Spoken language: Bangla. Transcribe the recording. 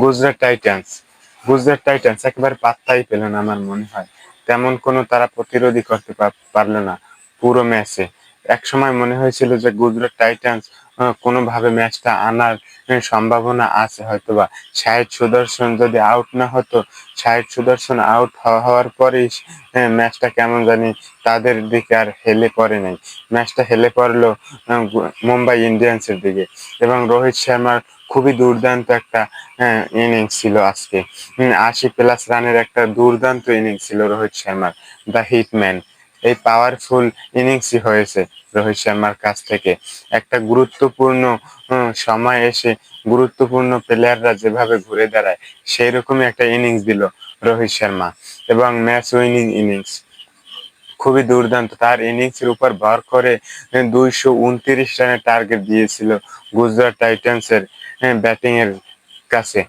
গুজরাট টাইটান্স গুজরাট টাইটান্স একেবারে পাত্তাই পেল না আমার মনে হয়। তেমন কোনো তারা প্রতিরোধই করতে পার- পারল না। পুরো ম্যাচে। এক সময় মনে হয়েছিল যে গুজরাট টাইটান্স কোনোভাবে ম্যাচটা আনার সম্ভাবনা আছে হয়তোবা। শাহিদ সুদর্শন যদি আউট না হতো, শাহিদ সুদর্শন আউট হওয়ার পরেই ম্যাচটা কেমন জানি তাদের দিকে আর হেলে পড়ে নাই। ম্যাচটা হেলে পড়ল মুম্বাই ইন্ডিয়ান্সের দিকে। এবং রোহিত শর্মার খুবই দুর্দান্ত একটা ইনিংস ছিল আজকে। আশি প্লাস রানের একটা দুর্দান্ত ইনিংস ছিল রোহিত শর্মার দ্য হিটম্যান এই পাওয়ারফুল ইনিংসই হয়েছে রোহিত শর্মার কাছ থেকে। একটা গুরুত্বপূর্ণ সময় এসে গুরুত্বপূর্ণ প্লেয়াররা যেভাবে ঘুরে দাঁড়ায় সেই রকমই একটা ইনিংস দিল রোহিত শর্মা এবং ম্যাচ উইনিং ইনিংস খুবই দুর্দান্ত, তার ইনিংসের উপর ভর করে দুইশো উনত্রিশ রানের টার্গেট দিয়েছিল গুজরাট টাইটান্সের ব্যাটিং এর কাছে।